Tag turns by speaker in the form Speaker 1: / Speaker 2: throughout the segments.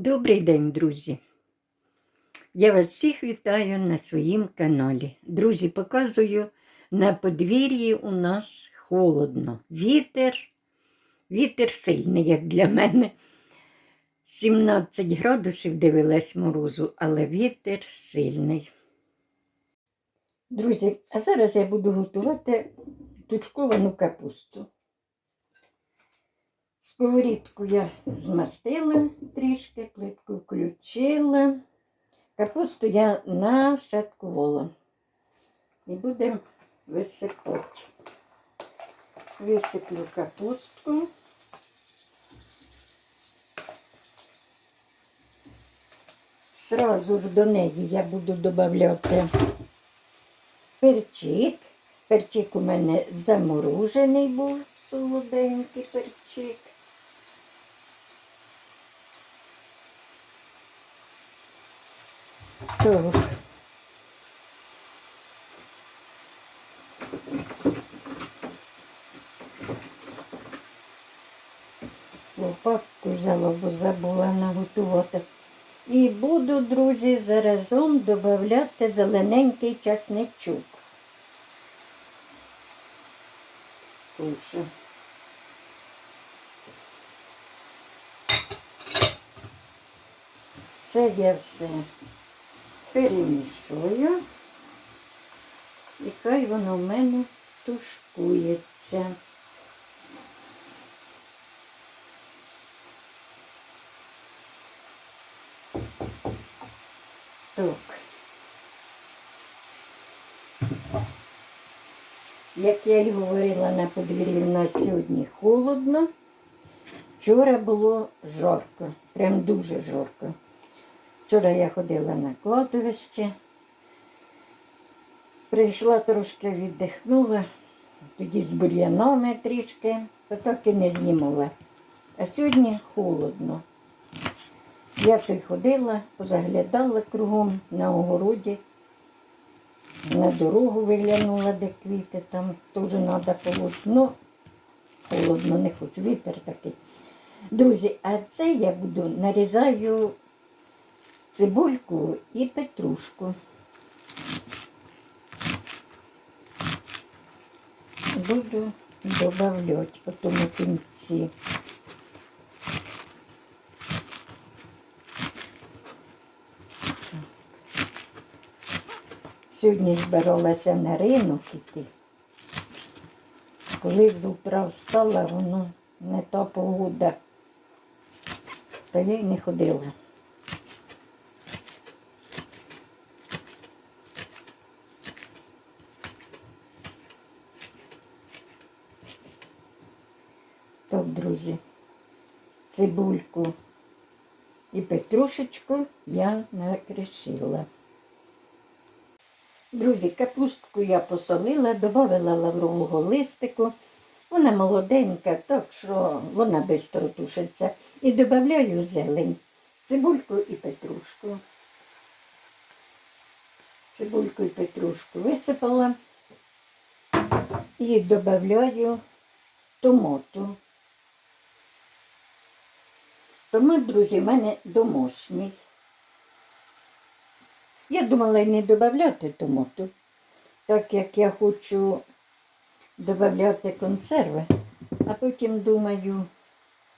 Speaker 1: Добрий день, друзі! Я вас всіх вітаю на своїм каналі. Друзі, показую на подвір'ї у нас холодно. Вітер, вітер сильний, як для мене. 17 градусів дивилась морозу, але вітер сильний. Друзі, а зараз я буду готувати тучковану капусту. Сковорідку я змастила трішки, плитку включила. Капусту я нашаткувала. І будемо висипати. Висиплю капустку. Сразу ж до неї я буду додавати перчик. Перчик у мене заморожений був, солоденький перчик. Так. Лопатку взяла, бо забула наготувати. І буду, друзі, заразом додати зелененький часничок. Кушу. Це я все перемішую. І хай воно в мене тушкується. Так. Як я й говорила на подвір'ї, у нас сьогодні холодно. Вчора було жарко, прям дуже жарко. Вчора я ходила на кладовище, прийшла трошки віддихнула, тоді з бур'янами трішки, то так і не знімала. А сьогодні холодно. Я той ходила, позаглядала кругом на огороді, на дорогу виглянула, де квіти, там теж треба полоть. Ну, холодно, не хочу, вітер такий. Друзі, а це я буду нарізаю цибульку і петрушку. Буду додавати потім у кінці. Сьогодні збиралася на ринок іти. Коли з утра встала, воно не та погода, то я й не ходила. Так, друзі, цибульку і петрушечку я накришила. Друзі, капустку я посолила, додала лаврового листику. Вона молоденька, так що вона швидко тушиться. І додаю зелень, цибульку і петрушку. Цибульку і петрушку висипала і додаю томату. Томат, друзі, в мене домашній. Я думала й не додати томату, так як я хочу додати консерви, а потім думаю,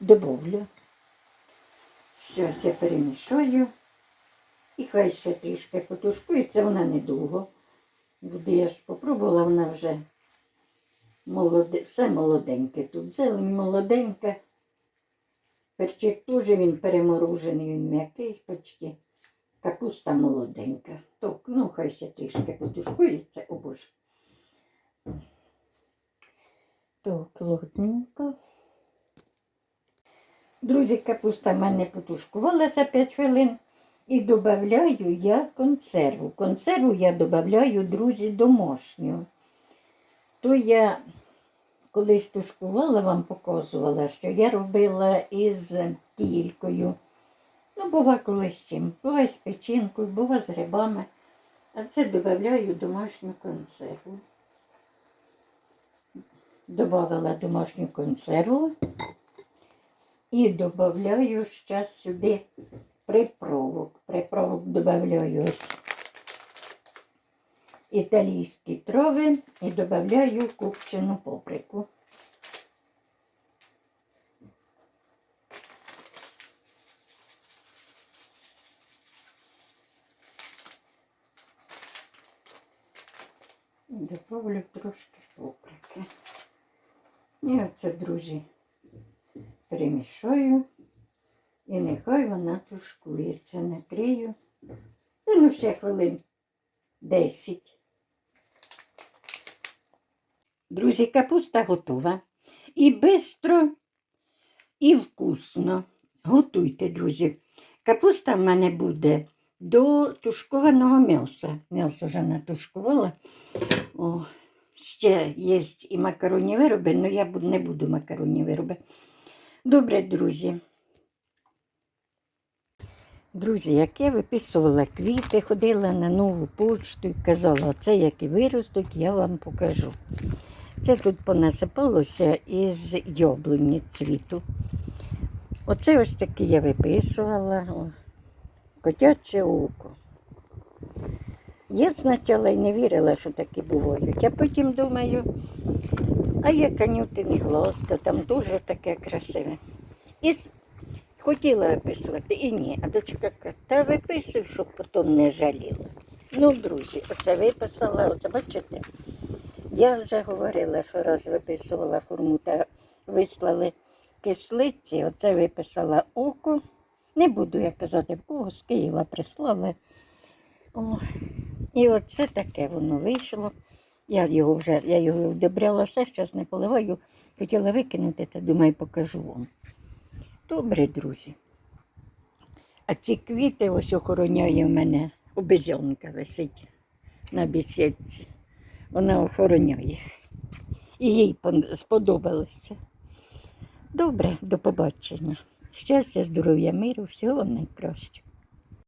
Speaker 1: добавлю. Щось я перемішаю. І хай ще трішки потушкується, вона недовго. Буде я ж попробувала, вона вже молоде, все молоденьке тут. Зелень молоденька. Перчик теж він переморожений, він м'який почти. Капуста молоденька. Так, ну хай ще трішки потушкується, о боже. Так, плотненько. Друзі, капуста в мене потушкувалася 5 хвилин. І додаю я консерву. Консерву я додаю, друзі, домашню. То я колись тушкувала, вам показувала, що я робила із тількою. Ну, бува коли з чим. Буває з печінкою, бува з грибами. А це додаю домашню консерву. Добавила домашню консерву і додаю зараз сюди приправок. Приправок додаю ось італійські трави і додаю копчену паприку. Добавлю трошки паприки. І оце, друзі, перемішаю. І нехай вона тушкується. Накрию. Ну ще хвилин 10. Друзі, капуста готова. І бистро, і вкусно. Готуйте, друзі. Капуста в мене буде до тушкованого м'яса. М'ясо вже натушкувала. О, ще є і макаронні вироби, але я не буду макаронні вироби. Добре, друзі. Друзі, як я виписувала квіти, ходила на нову почту і казала, оце як і виростуть, я вам покажу. Це тут понасипалося із яблуні цвіту. Оце ось таке я виписувала. Котяче око. Я спочатку й не вірила, що такі бувають, а потім думаю, а як анютині глазка, там дуже таке красиве. І хотіла виписувати, і ні. А дочка каже, та виписуй, щоб потім не жаліла. Ну, друзі, оце виписала, оце бачите. Я вже говорила, що раз виписувала форму та вислали кислиці, оце виписала око. Не буду я казати, в кого з Києва прислали. О, і оце таке воно вийшло. Я його вже я його одобряла все, зараз не поливаю. Хотіла викинути, та думаю, покажу вам. Добре, друзі. А ці квіти ось охороняє в мене обезьянка висить на бесідці. Вона охороняє. І їй сподобалося. Добре, до побачення. Щастя, здоров'я, миру, всього найкращого.